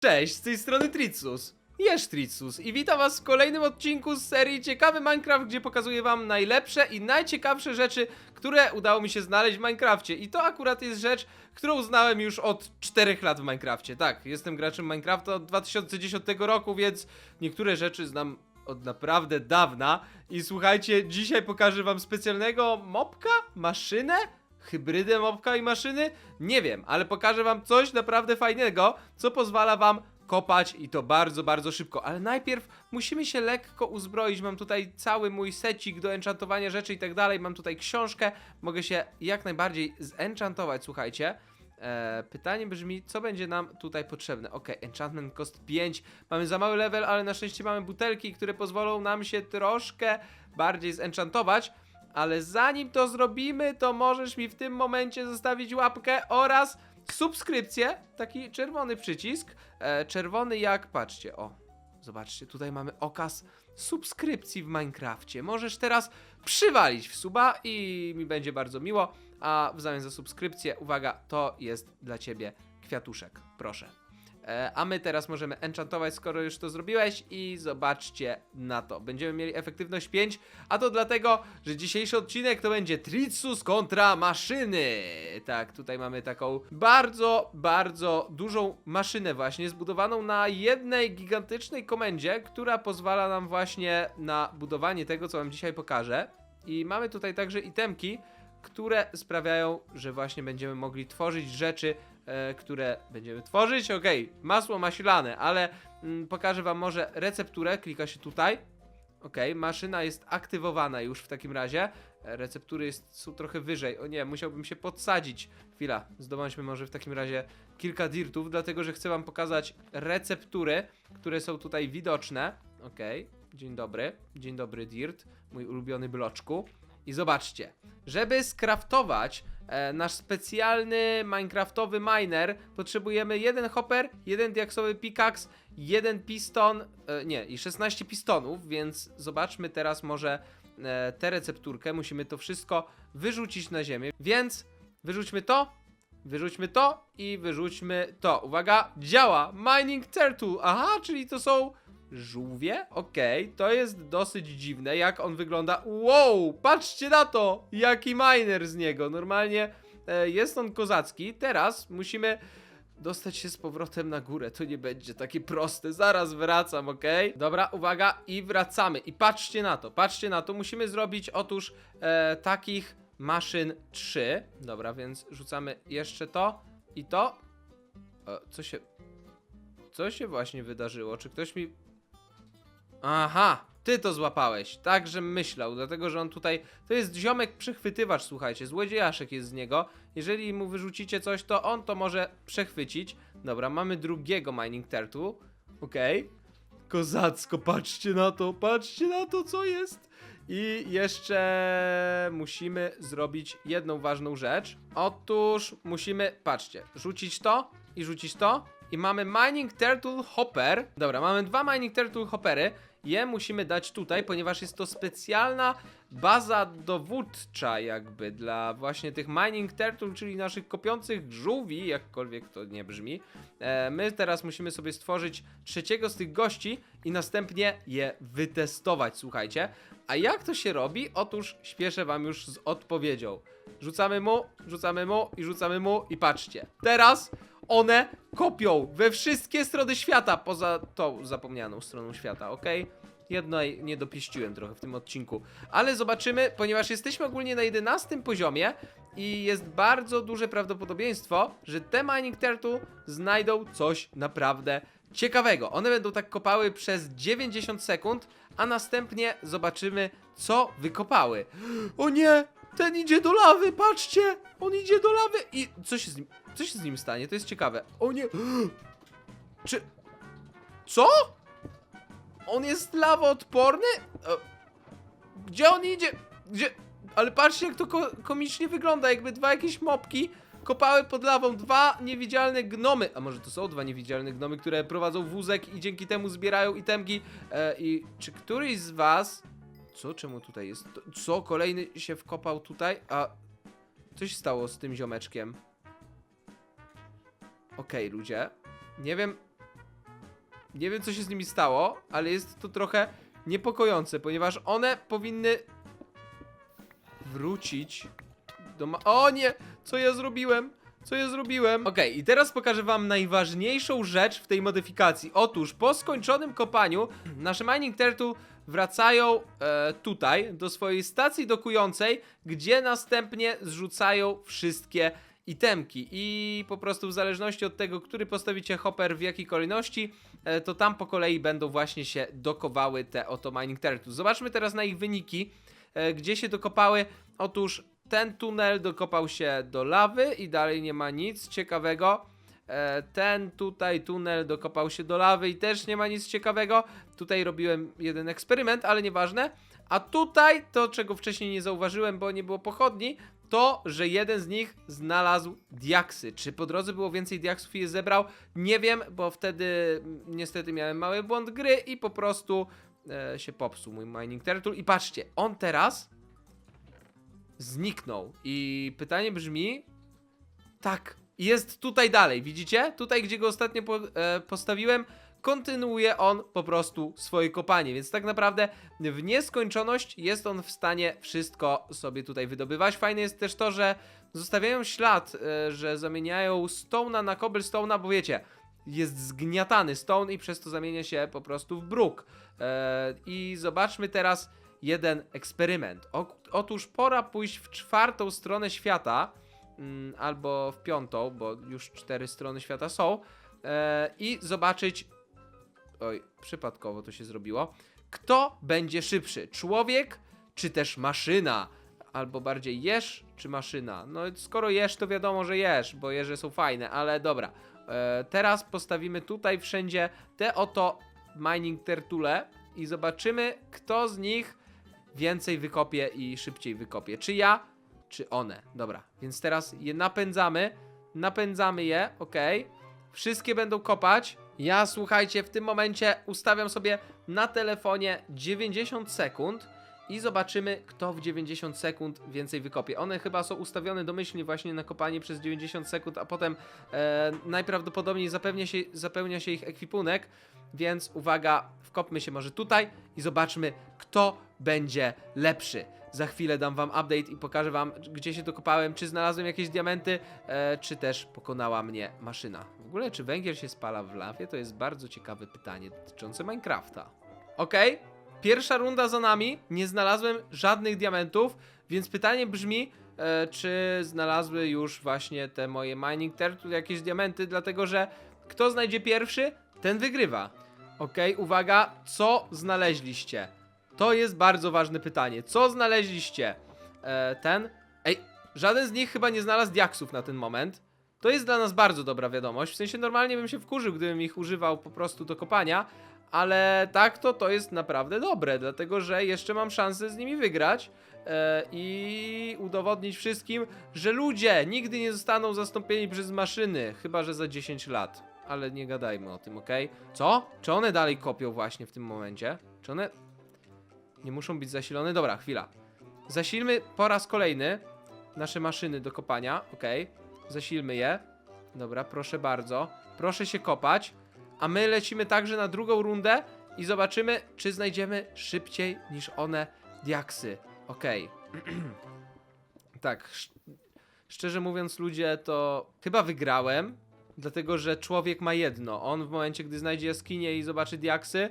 Cześć, z tej strony Tritsus. Jesz Tritsus i witam was w kolejnym odcinku z serii Ciekawy Minecraft, gdzie pokazuję wam najlepsze i najciekawsze rzeczy, które udało mi się znaleźć w Minecrafcie. I to akurat jest rzecz, którą znałem już od 4 lat w Minecrafcie. Tak, jestem graczem Minecrafta od 2010 roku, więc niektóre rzeczy znam od naprawdę dawna. I słuchajcie, dzisiaj pokażę wam specjalnego mopka, maszynę, hybrydę mopka i maszyny? Nie wiem, ale pokażę wam coś naprawdę fajnego, co pozwala wam kopać i to bardzo, bardzo szybko. Ale najpierw musimy się lekko uzbroić. Mam tutaj cały mój secik do enchantowania rzeczy i tak dalej. Mam tutaj książkę, mogę się jak najbardziej zenchantować, słuchajcie. Eee, pytanie brzmi, co będzie nam tutaj potrzebne? Ok, enchantment cost 5. Mamy za mały level, ale na szczęście mamy butelki, które pozwolą nam się troszkę bardziej zenchantować. Ale zanim to zrobimy, to możesz mi w tym momencie zostawić łapkę oraz subskrypcję. Taki czerwony przycisk. E, czerwony jak, patrzcie, o. Zobaczcie, tutaj mamy okaz subskrypcji w Minecrafcie. Możesz teraz przywalić w suba i mi będzie bardzo miło. A w zamian za subskrypcję, uwaga, to jest dla ciebie kwiatuszek. Proszę. E, a my teraz możemy enchantować, skoro już to zrobiłeś i zobaczcie na to. Będziemy mieli efektywność 5, a to dlatego, że dzisiejszy odcinek to będzie Tritsus kontra maszyny. Tak, tutaj mamy taką bardzo, bardzo dużą maszynę właśnie, zbudowaną na jednej gigantycznej komendzie, która pozwala nam właśnie na budowanie tego, co wam dzisiaj pokażę. I mamy tutaj także itemki, które sprawiają, że właśnie będziemy mogli tworzyć rzeczy, e, które będziemy tworzyć. Okej, masło maślane, ale mm, pokażę wam może recepturę. Klika się tutaj. Okej, maszyna jest aktywowana już w takim razie. E, Receptury jest, są trochę wyżej. O nie, musiałbym się podsadzić. Chwila, zdobądźmy może w takim razie kilka dirtów, dlatego że chcę wam pokazać receptury, które są tutaj widoczne. Okej, dzień dobry. Dzień dobry, dirt, mój ulubiony bloczku. I zobaczcie, żeby skraftować e, nasz specjalny minecraftowy miner, potrzebujemy jeden hopper, jeden diaksowy pickaxe, jeden piston, e, nie, i 16 pistonów, więc zobaczmy teraz może e, tę recepturkę. Musimy to wszystko wyrzucić na ziemię, więc wyrzućmy to, wyrzućmy to i wyrzućmy to. Uwaga, działa! Mining Turtle, aha, czyli to są Żółwie? Okej, to jest dosyć dziwne, jak on wygląda. Wow, patrzcie na to! Jaki miner z niego. Normalnie e, jest on kozacki. Teraz musimy dostać się z powrotem na górę. To nie będzie takie proste. Zaraz wracam, okej? Dobra, uwaga i wracamy. I patrzcie na to, patrzcie na to. Musimy zrobić otóż e, takich maszyn 3. Dobra, więc rzucamy jeszcze to i to. E, co się... Co się właśnie wydarzyło? Czy ktoś mi Aha, ty to złapałeś. Tak, że myślał, dlatego że on tutaj. To jest ziomek przechwytywacz, słuchajcie. Złodziejaszek jest z niego. Jeżeli mu wyrzucicie coś, to on to może przechwycić. Dobra, mamy drugiego mining turtle. Okej. Kozacko, patrzcie na to, patrzcie na to, co jest. I jeszcze musimy zrobić jedną ważną rzecz. Otóż musimy, patrzcie, rzucić to i rzucić to. I mamy Mining Turtle Hopper. Dobra, mamy dwa Mining Turtle Hoppery. Je musimy dać tutaj, ponieważ jest to specjalna baza dowódcza jakby dla właśnie tych Mining Turtle, czyli naszych kopiących żółwi, jakkolwiek to nie brzmi. E, my teraz musimy sobie stworzyć trzeciego z tych gości i następnie je wytestować, słuchajcie. A jak to się robi? Otóż śpieszę wam już z odpowiedzią. Rzucamy mu, rzucamy mu i rzucamy mu i patrzcie. Teraz one kopią we wszystkie strony świata, poza tą zapomnianą stroną świata, ok? Jednej nie dopieściłem trochę w tym odcinku, ale zobaczymy, ponieważ jesteśmy ogólnie na 11 poziomie i jest bardzo duże prawdopodobieństwo, że te Mining Turtle znajdą coś naprawdę ciekawego. One będą tak kopały przez 90 sekund, a następnie zobaczymy, co wykopały. O nie! Ten idzie do lawy, patrzcie! On idzie do lawy i co się z nim, co się z nim stanie? To jest ciekawe. O nie! Czy... Co? On jest lawoodporny? E, Gdzie on idzie? Gdzie... Ale patrzcie jak to ko komicznie wygląda, jakby dwa jakieś mopki kopały pod lawą, dwa niewidzialne gnomy, a może to są dwa niewidzialne gnomy, które prowadzą wózek i dzięki temu zbierają itemki e, i czy któryś z was... Co? Czemu tutaj jest? Co? Kolejny się wkopał tutaj? A co się stało z tym ziomeczkiem? Okej, ludzie. Nie wiem. nie wiem co się z nimi stało, ale jest to trochę niepokojące, ponieważ one powinny wrócić do ma- O nie! Co ja zrobiłem? Co ja zrobiłem? Okej, i teraz pokażę wam najważniejszą rzecz w tej modyfikacji. Otóż po skończonym kopaniu nasze Mining Turtle wracają e, tutaj do swojej stacji dokującej, gdzie następnie zrzucają wszystkie itemki i po prostu w zależności od tego, który postawicie hopper w jakiej kolejności, e, to tam po kolei będą właśnie się dokowały te oto Mining Turtle. Zobaczmy teraz na ich wyniki, e, gdzie się dokopały. Otóż ten tunel dokopał się do lawy i dalej nie ma nic ciekawego. E, Ten tutaj tunel dokopał się do lawy i też nie ma nic ciekawego. Tutaj robiłem jeden eksperyment, ale nieważne. A tutaj to, czego wcześniej nie zauważyłem, bo nie było pochodni, to, że jeden z nich znalazł diaksy. Czy po drodze było więcej diaksów i je zebrał? Nie wiem, bo wtedy mm, niestety miałem mały błąd gry i po prostu e, się popsuł mój mining turtle. I patrzcie, on teraz zniknął. I pytanie brzmi: tak, jest tutaj dalej, widzicie? Tutaj, gdzie go ostatnio po, e, postawiłem, kontynuuje on po prostu swoje kopanie, więc tak naprawdę w nieskończoność jest on w stanie wszystko sobie tutaj wydobywać. Fajne jest też to, że zostawiają ślad, e, że zamieniają stone'a na cobblestone'a, bo wiecie, jest zgniatany stone i przez to zamienia się po prostu w bruk. E, I zobaczmy teraz jeden eksperyment. O, otóż pora pójść w czwartą stronę świata, mm, albo w piątą, bo już cztery strony świata są, e, i zobaczyć. Oj, przypadkowo to się zrobiło. Kto będzie szybszy? Człowiek czy też maszyna? Albo bardziej jesz czy maszyna? No skoro jesz, to wiadomo, że jesz, bo jeże są fajne, ale dobra. E, teraz postawimy tutaj wszędzie te oto mining tertule i zobaczymy, kto z nich więcej wykopie i szybciej wykopie. Czy ja, czy one. Dobra, więc teraz je napędzamy. Napędzamy je, ok. Wszystkie będą kopać. Ja, słuchajcie, w tym momencie ustawiam sobie na telefonie 90 sekund i zobaczymy, kto w 90 sekund więcej wykopie. One chyba są ustawione domyślnie właśnie na kopanie przez 90 sekund, a potem e, najprawdopodobniej zapewnia się, zapełnia się ich ekwipunek, więc uwaga, wkopmy się może tutaj i zobaczmy, kto będzie lepszy. Za chwilę dam wam update i pokażę wam, gdzie się dokopałem, czy znalazłem jakieś diamenty, e, czy też pokonała mnie maszyna. W ogóle, czy węgiel się spala w lawie? To jest bardzo ciekawe pytanie dotyczące Minecrafta. Okej, pierwsza runda za nami, nie znalazłem żadnych diamentów, więc pytanie brzmi, e, czy znalazły już właśnie te moje mining turtle jakieś diamenty, dlatego że kto znajdzie pierwszy, ten wygrywa. Okej, uwaga, co znaleźliście? To jest bardzo ważne pytanie. Co znaleźliście? E, ten? Ej, żaden z nich chyba nie znalazł diaksów na ten moment. To jest dla nas bardzo dobra wiadomość. W sensie normalnie bym się wkurzył, gdybym ich używał po prostu do kopania, ale tak to to jest naprawdę dobre, dlatego że jeszcze mam szansę z nimi wygrać e, i udowodnić wszystkim, że ludzie nigdy nie zostaną zastąpieni przez maszyny, chyba że za 10 lat. Ale nie gadajmy o tym, ok? Co? Czy one dalej kopią właśnie w tym momencie? Czy one nie muszą być zasilone? Dobra, chwila. Zasilmy po raz kolejny nasze maszyny do kopania, ok? Zasilmy je. Dobra, proszę bardzo. Proszę się kopać. A my lecimy także na drugą rundę i zobaczymy, czy znajdziemy szybciej niż one diaksy. Okej. tak, sz szczerze mówiąc, ludzie, to chyba wygrałem, dlatego że człowiek ma jedno. On w momencie, gdy znajdzie jaskinię i zobaczy diaksy,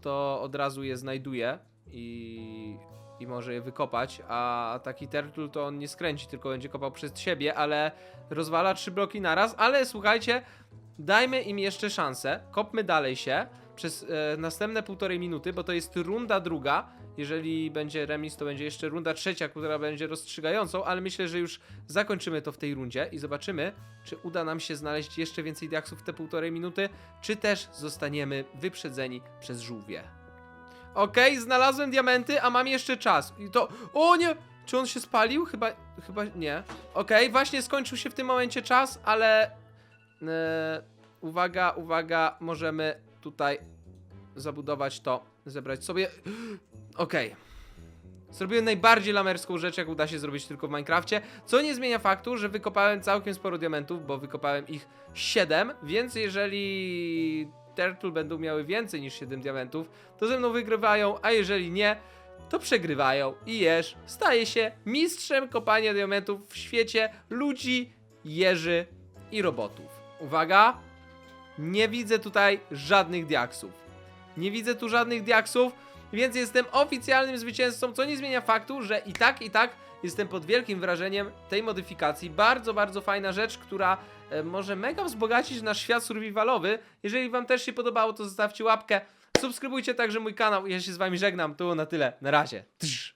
to od razu je znajduje i, i może je wykopać, a taki turtle to on nie skręci, tylko będzie kopał przez siebie, ale rozwala trzy bloki naraz, ale słuchajcie, dajmy im jeszcze szansę, kopmy dalej się przez e, następne półtorej minuty, bo to jest runda druga, jeżeli będzie remis, to będzie jeszcze runda trzecia, która będzie rozstrzygającą, ale myślę, że już zakończymy to w tej rundzie i zobaczymy, czy uda nam się znaleźć jeszcze więcej diaksów w te półtorej minuty, czy też zostaniemy wyprzedzeni przez żółwie. Okej, znalazłem diamenty, a mam jeszcze czas. I to. O nie! Czy on się spalił? Chyba. Chyba nie. Okej, właśnie skończył się w tym momencie czas, ale. E, uwaga, uwaga, możemy tutaj zabudować to, zebrać sobie. Okej. Zrobiłem najbardziej lamerską rzecz, jak uda się zrobić tylko w Minecrafcie, co nie zmienia faktu, że wykopałem całkiem sporo diamentów, bo wykopałem ich 7, więc jeżeli Turtle będą miały więcej niż 7 diamentów, to ze mną wygrywają, a jeżeli nie, to przegrywają i Jeż staje się mistrzem kopania diamentów w świecie ludzi, jeży i robotów. Uwaga, nie widzę tutaj żadnych diaksów. Nie widzę tu żadnych diaksów, więc jestem oficjalnym zwycięzcą, co nie zmienia faktu, że i tak, i tak jestem pod wielkim wrażeniem tej modyfikacji. Bardzo, bardzo fajna rzecz, która e, może mega wzbogacić nasz świat survivalowy. Jeżeli wam też się podobało, to zostawcie łapkę. Subskrybujcie także mój kanał. Ja się z wami żegnam. To było na tyle. Na razie. Trz.